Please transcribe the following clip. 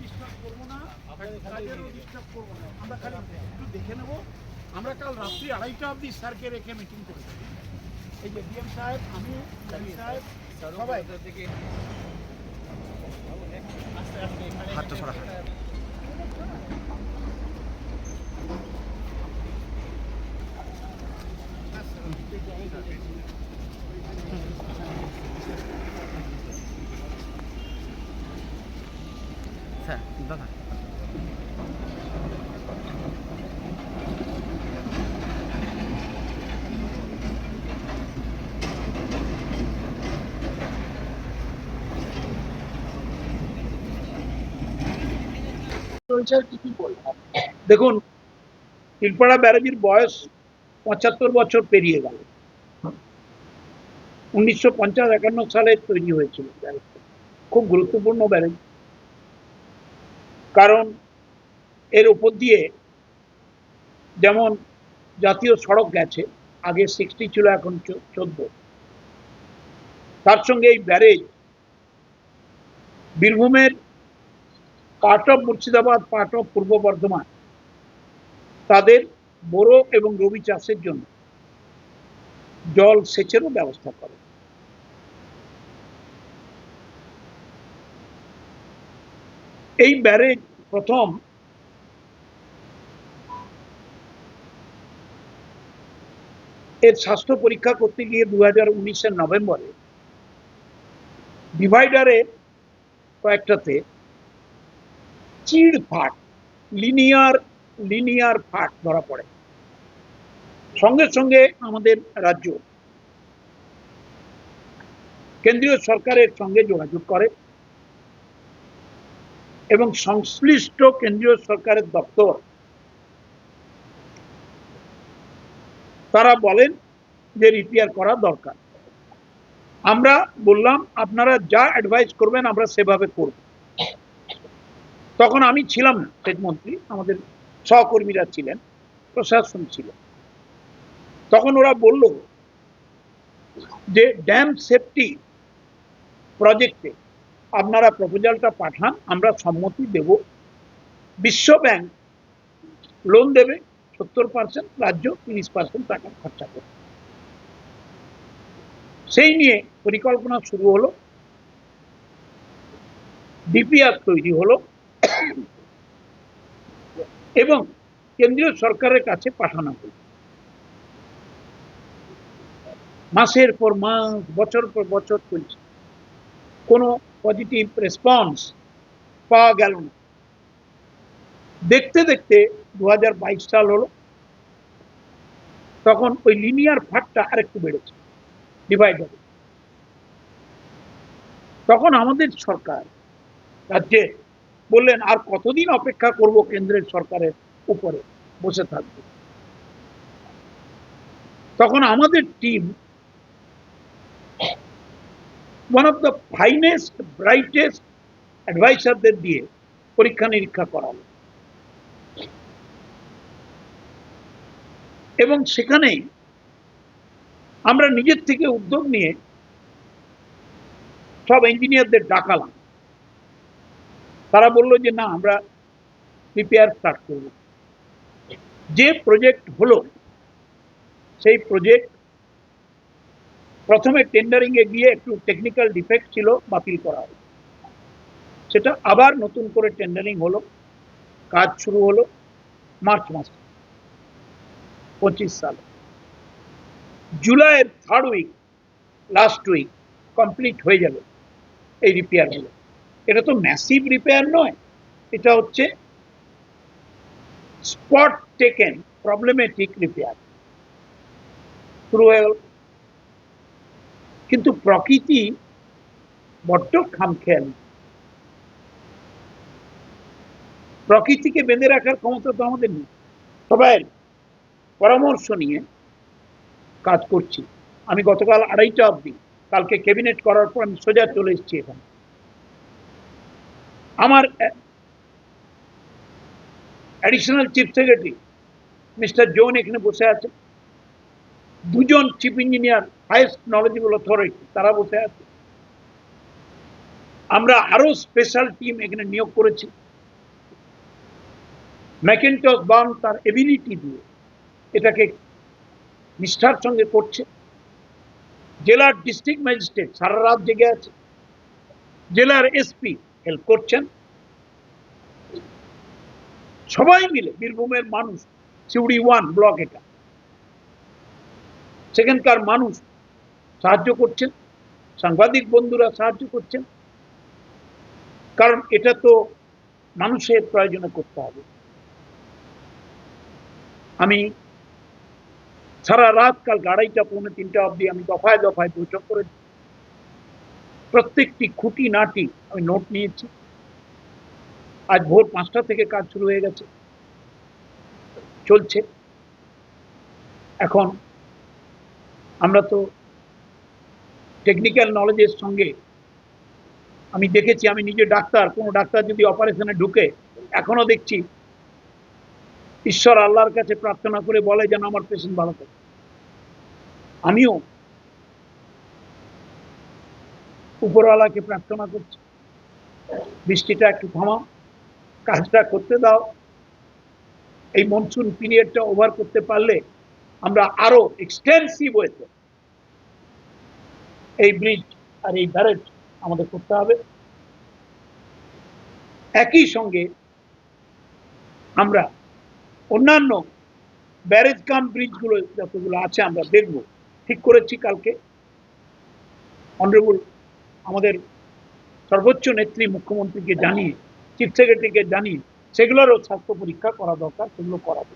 Disturb করব না কাজেরও disturb করব না। আমরা খালি একটু দেখে নেব। আমরা কাল রাত্রি আড়াইটা অবধি স্যারকে রেখে মিটিং করেছি এই যে ডিএম সাহেব আমি সাহেব সবাই। হাতটা সরা। স্যার দাদা চলছে আর কি কি বলবো দেখুন তিলপাড়া ব্যারাজির বয়স পঁচাত্তর বছর পেরিয়ে গেল উনিশশো পঞ্চাশ একান্ন সালে তৈরি হয়েছিল ব্যারেজটা খুব গুরুত্বপূর্ণ ব্যারেজ কারণ এর উপর দিয়ে যেমন জাতীয় সড়ক গেছে, আগে সিক্সটি ছিল, এখন চোদ্দ। তার সঙ্গে এই ব্যারেজ, বীরভূমের part of Murshidabad part of Purba Bardhaman, তাদের বোরো এবং রবি চাষের জন্য জল সেচেরও ব্যবস্থা করে। এই ব্যারেজ প্রথম এর স্বাস্থ্য পরীক্ষা করতে গিয়ে দু হাজার উনিশের নভেম্বরে ডিভাইডারে কয়েকটাতে চিড় ফাট লিনিয়ার লিনিয়ার ফাট ধরা পড়ে। সঙ্গে সঙ্গে আমাদের রাজ্য, কেন্দ্রীয় সরকারের সঙ্গে যোগাযোগ করে। এবং সংশ্লিষ্ট কেন্দ্রীয় সরকারের দপ্তর। তারা বলেন যে রিপেয়ার করা দরকার। আমরা বললাম, আপনারা যা অ্যাডভাইস করবেন আমরা সেভাবে করব। তখন আমি ছিলাম না মন্ত্রী, আমাদের সহকর্মীরা ছিলেন, প্রশাসন ছিল। তখন ওরা বলল যে ড্যাম সেফটি প্রজেক্টে আপনারা প্রপোজালটা পাঠান, আমরা সম্মতি দেব। বিশ্ব ব্যাংক লোন দেবে সত্তর পার্সেন্ট রাজ্য তিরিশ পার্সেন্ট টাকা খরচা করবে সেই নিয়ে পরিকল্পনা শুরু হলো। ডিপিআর তৈরি হলো। এবং কেন্দ্রীয় সরকারের কাছে পাঠানো হল। মাসের পর মাস, বছর পর বছর চলছে। কোনো পজিটিভ রেসপন্স পাওয়া গেল না। দেখতে দেখতে দু সাল হলো, তখন ওই লিনিয়ার ফাটটা আরেকটু বেড়েছে ডিভাইডারে তখন আমাদের সরকার রাজ্যে বললেন, আর কতদিন অপেক্ষা করব কেন্দ্রের সরকারের উপরে বসে থাকবে তখন আমাদের team one of the finest brightest অ্যাডভাইসারদের দিয়ে পরীক্ষা নিরীক্ষা করালো। এবং সেখানে আমরা নিজের থেকে উদ্যোগ নিয়ে সব ইঞ্জিনিয়ারদের ডাকালাম। তারা বলল যে, না, আমরা প্রিপেয়ার স্টার্ট করব। যে প্রজেক্ট হলো, সেই প্রজেক্ট প্রথমে টেন্ডারিং এ গিয়ে একটু টেকনিক্যাল ডিফেক্ট ছিল, বাতিল করা হলো। সেটা আবার নতুন করে টেন্ডারিং হলো, কাজ শুরু হলো মার্চ মাসে, পঁচিশ সালে। জুলাইয়ের third week last week complete হয়ে যাবে এই রিপেয়ারগুলো এটা তো ম্যাসিভ রিপেয়ার নয়, এটা হচ্ছে স্পট টেকেন প্রবলেমেটিক রিপেয়ার শুরু হয়ে গেল কিন্তু প্রকৃতি বড্ড খামখেয়াল। প্রকৃতিকে বেঁধে রাখার ক্ষমতা তো আমাদের নেই। সবাই পরামর্শ নিয়ে কাজ করছি। আমি গতকাল আড়াইটা অবধি, কালকে ক্যাবিনেট করার পর আমি সোজা চলে এসেছি এখানে। আমার additional chief secretary mister John এখানে বসে আছে। দুজন chief engineer highest knowledgeable authority তারা বসে আছে। আমরা আরও স্পেশাল টিম এখানে নিয়োগ করেছি। ম্যাকেন্টস বার্ন তার এবিলিটি দিয়ে এটাকে নিষ্ঠার সঙ্গে করছে। জেলার ডিস্ট্রিক্ট ম্যাজিস্ট্রেট সারা রাত জেগে আছে। জেলার এসপি হেল্প করছেন। সবাই মিলে, বীরভূমের মানুষ, সিউড়ি ওয়ান ব্লক এটা। সেখানকার মানুষ সাহায্য করছেন, সাংবাদিক বন্ধুরা সাহায্য করছেন। কারণ এটা তো মানুষের প্রয়োজনে করতে হবে। আমি সারা রাত কাল আড়াইটা, পৌনে তিনটা অবধি আমি দফায় দফায় বৈঠক করেছি প্রত্যেকটি খুঁটি নাটি আমি নোট নিয়েছি। আজ ভোর পাঁচটা থেকে কাজ শুরু হয়ে গেছে, চলছে। এখন আমরা তো টেকনিক্যাল নলেজের সঙ্গে আমি দেখেছি, আমি নিজে ডাক্তার, কোনো ডাক্তার যদি অপারেশনে ঢুকে, এখনও দেখছি ঈশ্বর আল্লাহর কাছে প্রার্থনা করে বলে যেন আমার পেশেন্ট ভালো থাকে। আমিও উপরওয়ালাকে প্রার্থনা করছি, বৃষ্টিটা একটু থামাও, কাজটা করতে দাও, এই মনসুন পিরিয়ডটা ওভার করতে পারলে আমরা আরও এক্সটেন্সিভ ওয়েতে এই ব্রিজ আর এই ব্যারেজ আমাদের করতে হবে। একই সঙ্গে আমরা অন্যান্য ব্যারেজ কাম ব্রিজগুলো যতগুলো আছে আমরা দেখব। ঠিক করেছি কালকে। অনারেবল আমাদের সর্বোচ্চ নেত্রী মুখ্যমন্ত্রীকে জানিয়ে চিফ সেক্রেটারিকে জানিয়ে, সেগুলোরও স্বাস্থ্য পরীক্ষা করা দরকার, সেগুলো করাবে